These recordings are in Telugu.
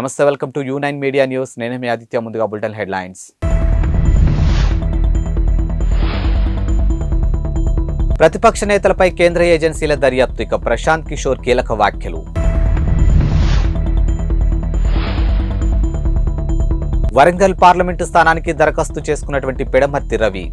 నమస్తే welcome to U nine media news. నేను మీ ఆదిత్య ముందుగా బులెటిన్ హెడ్లైన్స్. ప్రతిపక్ష నేతలపై కేంద్ర ఏజెన్సీల దర్యాప్తు ఇక ప్రశాంత్ కిషోర్ కీలక వ్యాఖ్యలు. వరంగల్ పార్లమెంటు స్థానానికి దరఖాస్తు చేసుకున్నటువంటి Pidamarthi Ravi.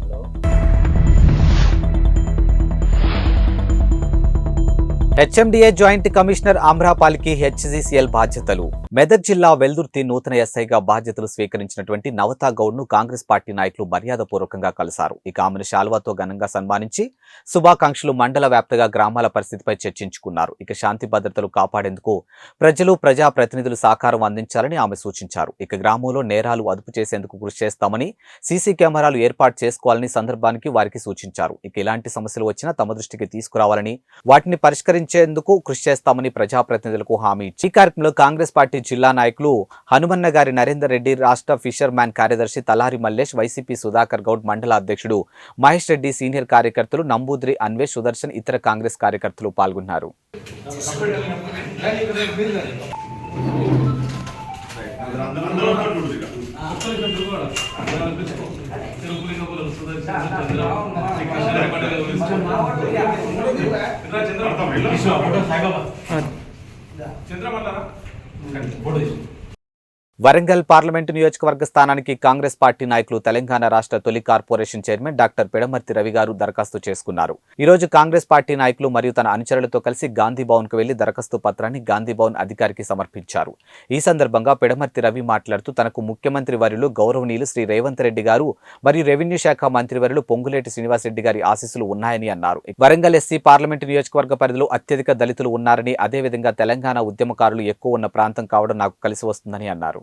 HMDA joint commissioner ఆమ్రాపాల్కి HGCL బాధ్యతలు. మెదక్ జిల్లా వెల్దుర్తి నూతన ఎస్ఐగా బాధ్యతలు స్వీకరించినటువంటి నవతా గౌడ్ను కాంగ్రెస్ పార్టీ నాయకులు మర్యాదపూర్వకంగా కలిశారు. ఇక ఆమెను శాల్వాతో ఘనంగా సన్మానించి శుభాకాంక్షలు మండల వ్యాప్తంగా గ్రామాల పరిస్థితిపై చర్చించుకున్నారు. ఇక శాంతి భద్రతలు కాపాడేందుకు ప్రజలు ప్రజా ప్రతినిధులు సహకారం అందించాలని ఆమె సూచించారు. ఇక గ్రామంలో నేరాలు అదుపు చేసేందుకు కృషి చేస్తామని సీసీ కెమెరాలు ఏర్పాటు చేసుకోవాలని సందర్భానికి వారికి సూచించారు. ఇక ఇలాంటి సమస్యలు వచ్చినా తమ దృష్టికి తీసుకురావాలని వాటిని పరిష్కరించేందుకు కృషి చేస్తామని ప్రజాప్రతినిధులకు హామీ ఇచ్చి ఈ కార్యక్రమంలో కాంగ్రెస్ పార్టీ జిల్లా నాయకులు హనుమన్న గారి నరేందర్ రెడ్డి రాష్ట్ర ఫిషర్ మ్యాన్ కార్యదర్శి తలారి మల్లేష్ వైసీపీ సుధాకర్ గౌడ్ మండల అధ్యక్షుడు మహేష్ రెడ్డి సీనియర్ కార్యకర్తలు నంబూద్రి అన్వేష్ సుదర్శన్ ఇతర కాంగ్రెస్ కార్యకర్తలు పాల్గొన్నారు. వరంగల్ పార్లమెంటు నియోజకవర్గ స్థానానికి కాంగ్రెస్ పార్టీ నాయకులు తెలంగాణ రాష్ట్ర తొలి corporation chairman doctor Pidamarthi Ravi garu దరఖాస్తు చేసుకున్నారు. ఈ రోజు కాంగ్రెస్ పార్టీ నాయకులు మరియు తన అనుచరులతో కలిసి గాంధీ భవన్కు వెళ్ళి దరఖాస్తు పత్రాన్ని గాంధీ భవన్ అధికారికి సమర్పించారు. ఈ సందర్భంగా పిడమర్తి రవి మాట్లాడుతూ తనకు ముఖ్యమంత్రి వర్యులు గౌరవనీయులు శ్రీ రేవంత్ రెడ్డి గారు మరియు రెవెన్యూ శాఖ మంత్రి మంత్రివర్యులు పొంగులేటి శ్రీనివాసరెడ్డి గారి ఆశీస్సులు ఉన్నాయని అన్నారు. వరంగల్ ఎస్సీ పార్లమెంటు నియోజకవర్గ పరిధిలో అత్యధిక దళితులు ఉన్నారని అదేవిధంగా తెలంగాణ ఉద్యమకారులు ఎక్కువ ఉన్న ప్రాంతం కావడం నాకు కలిసి వస్తుందని అన్నారు.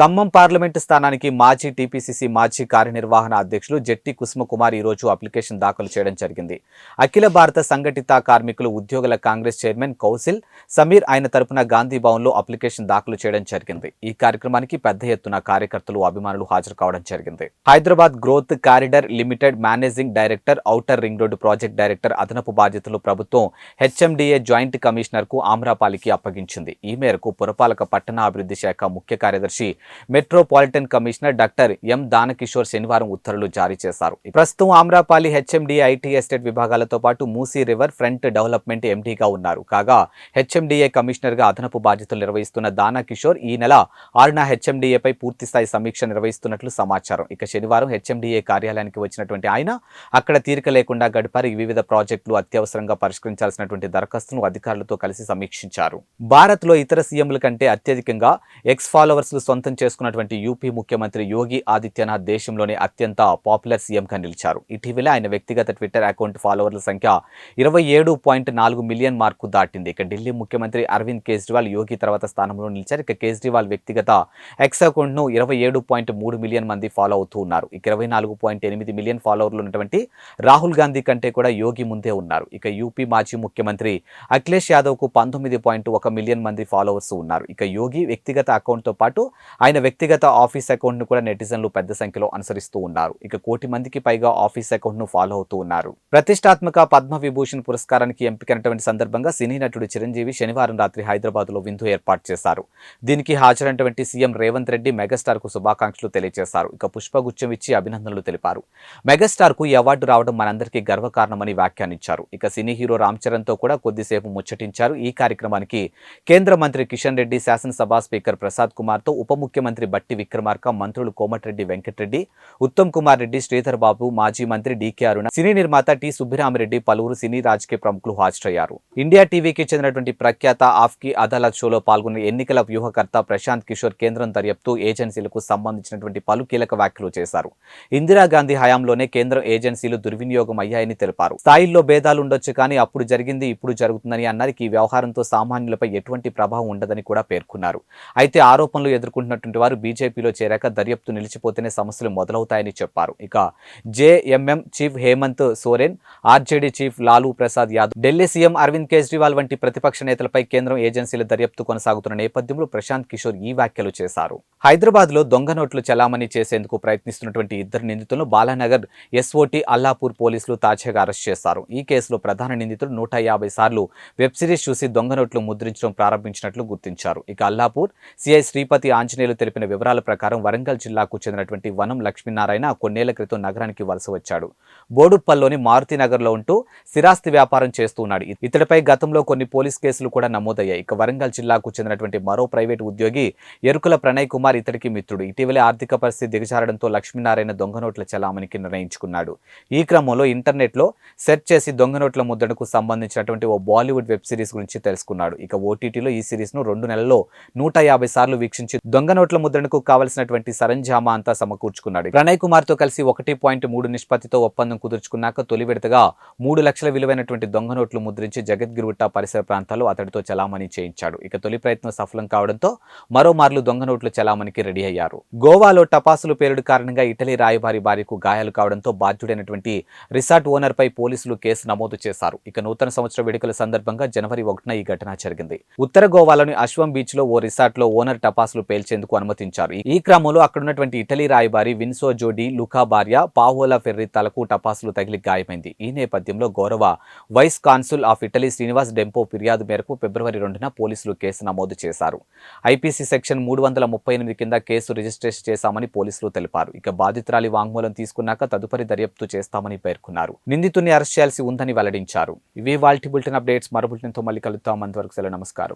ఖమ్మం పార్లమెంటు స్థానానికి మాజీ టీపీసీసీ మాజీ కార్యనిర్వహణ అధ్యక్షులు జట్టి కుసుమకుమార్ ఈ రోజు అప్లికేషన్ దాఖలు చేయడం జరిగింది. అఖిల భారత సంఘటిత కార్మికులు ఉద్యోగుల కాంగ్రెస్ చైర్మన్ కౌశిల్ సమీర్ ఆయన తరపున గాంధీ భవన్లో అప్లికేషన్ దాఖలు చేయడం జరిగింది. ఈ కార్యక్రమానికి పెద్ద ఎత్తున కార్యకర్తలు అభిమానులు హాజరు కావడం జరిగింది. Hyderabad growth corridor limited managing director outer ring road project director అదనపు బాధ్యతలు ప్రభుత్వం హెచ్ఎండిఏ జాయింట్ కమిషనర్కు ఆమ్రాపాలికి అప్పగించింది. ఈ మేరకు పురపాలక పట్టణాభివృద్ధి శాఖ ముఖ్య కార్యదర్శి metropolitan commissioner doctor M Danakishore శనివారం ఉత్తర్వులు జారీ చేశారు. ప్రస్తుతం ఆమ్రాపాలి హెచ్ఎండి ఐటీ ఎస్టేట్ విభాగాలతో పాటు మూసీ రివర్ ఫ్రంట్ డెవలప్మెంట్ ఎండీగా ఉన్నారు. కాగా హెచ్ఎండిఏ కమిషనర్గా అదనపు బాధ్యతలు నిర్వహిస్తున్న దానకిషోర్ ఈ నెల ఆరున హెచ్ఎండిఏపై పూర్తిస్థాయి సమీక్ష నిర్వహిస్తున్నట్లు సమాచారం. ఇక శనివారం హెచ్ఎండిఏ కార్యాలయానికి వచ్చినటువంటి ఆయన అక్కడ తీరిక లేకుండా గడిపారు. ఈ వివిధ ప్రాజెక్టులు అత్యవసరంగా పరిష్కరించాల్సినటువంటి దరఖాస్తును అధికారులతో కలిసి సమీక్షించారు. భారత్లో ఇతర సీఎంల కంటే అత్యధికంగా ఎక్స్ ఫాలోవర్స్ సొంతం చేసుకున్నటువంటి యూపీ ముఖ్యమంత్రి యోగి ఆదిత్యనాథ్ దేశంలోనే అత్యంత పాపులర్ సీఎంగా నిలిచారు. ఇటీవల ఆయన వ్యక్తిగత ట్విట్టర్ అకౌంట్ ఫాలోవర్ల సంఖ్య ఇరవై ఏడు పాయింట్ నాలుగు మిలియన్ మార్కు దాటింది. ఇక ఢిల్లీ ముఖ్యమంత్రి అరవింద్ కేజ్రీవాల్ యోగి తర్వాత స్థానంలో నిలిచారు. ఇక కేజ్రీవాల్ వ్యక్తిగత ఎక్స్ అకౌంట్ను ఇరవై ఏడు పాయింట్ మూడు మిలియన్ మంది ఫాలో అవుతూ ఉన్నారు. ఇక ఇరవై నాలుగు పాయింట్ ఎనిమిది మిలియన్ ఫాలోవర్లు ఉన్నటువంటి రాహుల్ గాంధీ కంటే కూడా యోగి ముందే ఉన్నారు. ఇక యూపీ మాజీ ముఖ్యమంత్రి అఖిలేష్ యాదవ్కు పంతొమ్మిది పాయింట్ ఒక మిలియన్ మంది ఫాలోవర్స్ ఉన్నారు. ఇక యోగి వ్యక్తిగత అకౌంట్తో పాటు ఆయన వ్యక్తిగత ఆఫీస్ అకౌంట్ను కూడా నెటిజన్లు పెద్ద సంఖ్యలో అనుసరిస్తూ ఉన్నారు. ఇక కోటి మందికి పైగా ఆఫీస్ అకౌంట్ను ఫాలో అవుతూ ఉన్నారు. ప్రతిష్టాత్మక పద్మ విభూషణ్ పురస్కారానికి ఎంపికైనటువంటి సందర్భంగా సినీ నటుడు చిరంజీవి శనివారం రాత్రి హైదరాబాద్లో విందు ఏర్పాటు చేశారు. దీనికి హాజరైనటువంటి సీఎం రేవంత్ రెడ్డి మెగాస్టార్కు శుభాకాంక్షలు తెలియజేశారు. ఇక పుష్పగుచ్చం ఇచ్చి అభినందనలు తెలిపారు. మెగాస్టార్కు ఈ అవార్డు రావడం మనందరికీ గర్వకారణమని వ్యాఖ్యానించారు. ఇక సినీ హీరో రామ్ చరణ్తో కూడా కొద్దిసేపు ముచ్చటించారు. ఈ కార్యక్రమానికి కేంద్ర మంత్రి కిషన్ రెడ్డి శాసనసభ స్పీకర్ ప్రసాద్ కుమార్తో ఉపముఖ్య ఉప ముఖ్యమంత్రి బట్టి విక్రమార్క మంత్రులు కోమటిరెడ్డి వెంకటరెడ్డి ఉత్తమ్ కుమార్ రెడ్డి శ్రీధర్ బాబు మాజీ మంత్రి డీకే అరుణ సినీ నిర్మాత టి సుబ్బిరామిరెడ్డి పలువురు సినీ రాజకీయ ప్రముఖులు హాజరయ్యారు. ఇండియా టీవీకి చెందినటువంటి ప్రఖ్యాత ఆఫ్కి అదాలత్ షోలో పాల్గొన్న ఎన్నికల వ్యూహకర్త ప్రశాంత్ కిషోర్ కేంద్రం దర్యాప్తు ఏజెన్సీలకు సంబంధించినటువంటి పలు కీలక వ్యాఖ్యలు చేశారు. ఇందిరాగాంధీ హయాంలోనే కేంద్రం ఏజెన్సీలు దుర్వినియోగం అయ్యాయని తెలిపారు. స్థాయిల్లో భేదాలు ఉండొచ్చు కానీ అప్పుడు జరిగింది ఇప్పుడు జరుగుతుందని అన్నారు. ఈ వ్యవహారంతో సామాన్యులపై ఎటువంటి ప్రభావం ఉండదని కూడా పేర్కొన్నారు. అయితే ఆరోపణలు ఎదుర్కొంటున్నటువంటి వారు బీజేపీలో చేరాక దర్యాప్తు నిలిచిపోతేనే సమస్యలు మొదలవుతాయని చెప్పారు. ఇక JMM chief Hemant Soren RJD chief Lalu Prasad Yadav Delhi CM Arvind Kejriwal వంటి ప్రతిపక్ష నేతలపై కేంద్రం ఏజెన్సీల దర్యాప్తు కొనసాగుతున్న నేపథ్యంలో ప్రశాంత్ కిషోర్ ఈ వ్యాఖ్యలు చేశారు. హైదరాబాద్లో దొంగ నోట్లు చలామణి చేసేందుకు ప్రయత్నిస్తున్నటువంటి ఇద్దరు నిందితులను బాలానగర్ ఎస్ఓటి అల్లాపూర్ పోలీసులు తాజాగా అరెస్ట్ చేశారు. ఈ కేసులో ప్రధాన నిందితుడు నూట యాభై సార్లు వెబ్ సిరీస్ చూసి దొంగ నోట్లు ముద్రించడం ప్రారంభించినట్లు గుర్తించారు. ఇక అల్లాపూర్ సిఐ శ్రీపతి ఆంజనేయులు తెలిపిన వివరాల ప్రకారం వరంగల్ జిల్లాకు చెందినటువంటి వనం లక్ష్మీనారాయణ కొన్నేళ్ళ క్రితం నగరానికి వలస వచ్చాడు. బోడుప్పల్లోని మారుతినగర్లో ఉంటూ స్థిరాస్తి వ్యాపారం చేస్తూ ఉన్నాడు. ఇతడిపై గతంలో కొన్ని పోలీస్ కేసులు కూడా నమోదయ్యాయి. ఇక వరంగల్ జిల్లాకు చెందినటువంటి మరో ప్రైవేటు ఉద్యోగి ఎరుకుల ప్రణయ్ కుమార్ ఇతడికి మిత్రుడు. ఇటీవలే ఆర్థిక పరిస్థితి దిగజారడంతో లక్ష్మీనారాయణ దొంగ నోట్ల చలామణికి నిర్ణయించుకున్నాడు. ఈ క్రమంలో ఇంటర్నెట్లో సెర్చ్ చేసి దొంగ నోట్ల ముద్రణకు సంబంధించినటువంటి ఓ బాలీవుడ్ వెబ్ సిరీస్ గురించి తెలుసుకున్నాడు. ఇక ఓటీటీలో ఈ సిరీస్ను రెండు నెలల్లో నూట యాభై సార్లు వీక్షించి దొంగ నోట్ల ముద్రణకు కావలసినటువంటి సరంజామా అంతా సమకూర్చుకున్నాడు. ప్రణయ్ కుమార్తో కలిసి ఒకటి పాయింట్ మూడు నిష్పత్తితో ఒప్పందం కుదుర్చుకున్నాక తొలి విడతగా మూడు లక్షల విలువైనటువంటి దొంగ నోట్లు ముద్రించి జగద్గిరిగుట్ట పరిసర ప్రాంతాల్లో అతడితో చలామణి చేయించాడు. ఇక తొలి ప్రయత్నం సఫలం కావడంతో మరోమార్లు దొంగ నోట్లు చలామణికి రెడీ అయ్యారు. గోవాలో టపాసులు పేలుడు కారణంగా ఇటలీ రాయబారి భార్యకు గాయాలు కావడంతో బాధ్యుడైనటువంటి రిసార్ట్ ఓనర్ పై పోలీసులు కేసు నమోదు చేశారు. ఇక నూతన సంవత్సర వేడుకల సందర్భంగా జనవరి ఒకటిన ఈ ఘటన జరిగింది. ఉత్తర గోవాలోని అశ్వం బీచ్లో ఓ రిసార్ట్లో ఓనర్ టపాసులు పేల్చేందుకు అనుమతించారు. ఈ క్రమంలో అక్కడున్నటువంటి ఇటలీ రాయబారి విన్సో జోడి లుకా భార్య పావోలా ఫెర్రి తలకు టపాసులు తగిలి గాయమైంది. ఈ నేపథ్యంలో గౌరవ vice consul of Italy Srinivas Dempo ఫిర్యాదు మేరకు ఫిబ్రవరి రెండున పోలీసులు కేసు నమోదు చేశారు. ఐపీసీ సెక్షన్ మూడు వందల ముప్పై ఎనిమిది కింద కేసు రిజిస్ట్రేషన్ చేశామని పోలీసులు తెలిపారు. ఇక బాధితురాలి వాంగ్మూలం తీసుకున్నాక తదుపరి దర్యాప్తు చేస్తామని పేర్కొన్నారు. నిందితుడిని అరెస్ట్ చేయాల్సి ఉందని వెల్లడించారు. ఇవే వాల్టీ బులెటిన్ అప్డేట్స్. మరో బులెటిన్తో మళ్ళీ కలుద్దాం. అంతవరకు సెలవు. నమస్కారం.